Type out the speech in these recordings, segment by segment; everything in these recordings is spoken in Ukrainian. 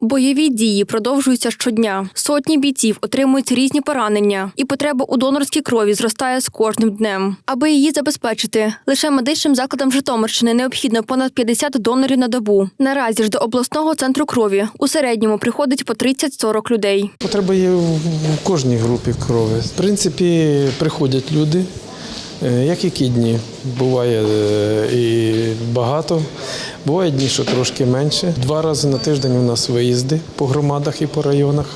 Бойові дії продовжуються щодня. Сотні бійців отримують різні поранення, і потреба у донорській крові зростає з кожним днем. Аби її забезпечити, лише медичним закладам Житомирщини необхідно понад 50 донорів на добу. Наразі ж до обласного центру крові у середньому приходить по 30-40 людей. Потреба є в кожній групі крові. В принципі, приходять люди, е, як які дні. Буває е, і багато, буває дні, що трошки менше. Два рази на тиждень у нас виїзди по громадах і по районах,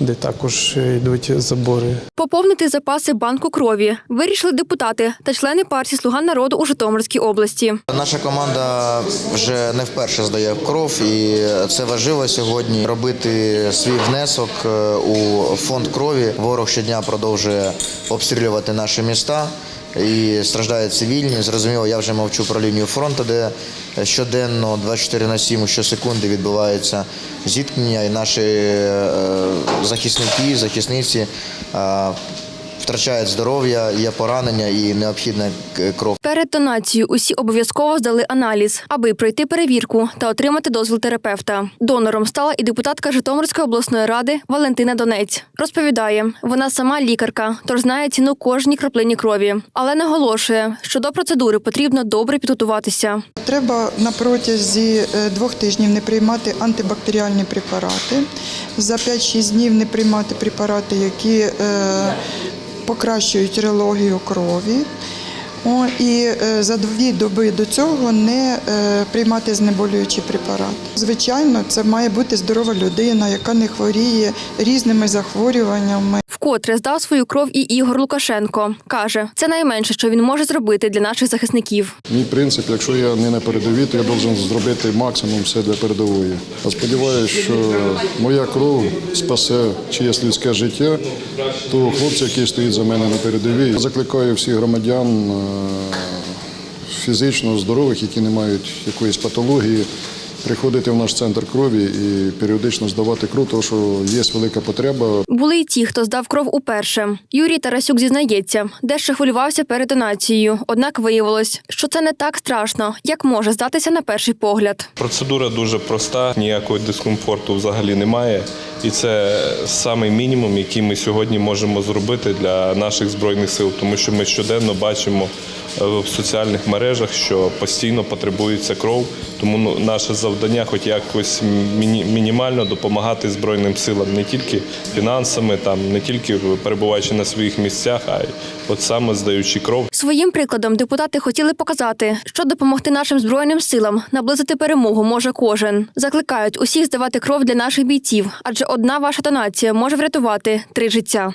де також йдуть забори. Поповнити запаси банку крові вирішили депутати та члени партії Слуга народу у Житомирській області. Наша команда вже не вперше здає кров, і це важливо сьогодні робити свій внесок е, у фонд крові. Ворог щодня продовжує обстрілювати наші міста. І страждають цивільні. Зрозуміло, я вже мовчу про лінію фронту, де щоденно 24 на 7, щосекунди відбуваються зіткнення, і наші е, захисники, захисниці Ciao. Втрачають здоров'я, є поранення і необхідна кров. Перед донацією усі обов'язково здали аналіз, аби пройти перевірку та отримати дозвіл терапевта. Донором стала і депутатка Житомирської обласної ради Валентина Донець. Розповідає, вона сама лікарка, тож знає ціну кожній краплині крові, але наголошує, що до процедури потрібно добре підготуватися. Треба на протязі е, двох тижнів не приймати антибактеріальні препарати, за 5-6 днів не приймати препарати, які е, покращують релогію крові. О, і е, за дві доби до цього не е, приймати знеболюючі препарати. Звичайно, це має бути здорова людина, яка не хворіє різними захворюваннями. Вкотре здав свою кров і Ігор Лукашенко. Каже, це найменше, що він може зробити для наших захисників. Мій принцип, якщо я не на передовій, то я повинен зробити максимум все для передової. А сподіваюся, що моя кров спасе чиєсь людське життя, того хлопця, який стоїть за мене на передовій. Закликаю всіх громадян е, фізично здорових, які не мають якоїсь патології. Приходити в наш центр крові і періодично здавати кров, тому що є велика потреба Були й ті, хто здав кров уперше. Юрій Тарасюк зізнається, дещо хвилювався перед донацією. Однак виявилось, що це не так страшно, як може здатися на перший погляд. Процедура дуже проста, ніякого дискомфорту взагалі немає. І це самий мінімум, який ми сьогодні можемо зробити для наших збройних сил, тому що ми щоденно бачимо в соціальних мережах, що постійно потребується кров. Тому ну, наше завдання, хоч якось міні- мінімально допомагати збройним силам не тільки фінансами, там не тільки перебуваючи на своїх місцях, а й от саме здаючи кров. Своїм прикладом депутати хотіли показати, що допомогти нашим збройним силам наблизити перемогу може кожен. Закликають усіх здавати кров для наших бійців, адже одна ваша донація може врятувати три життя.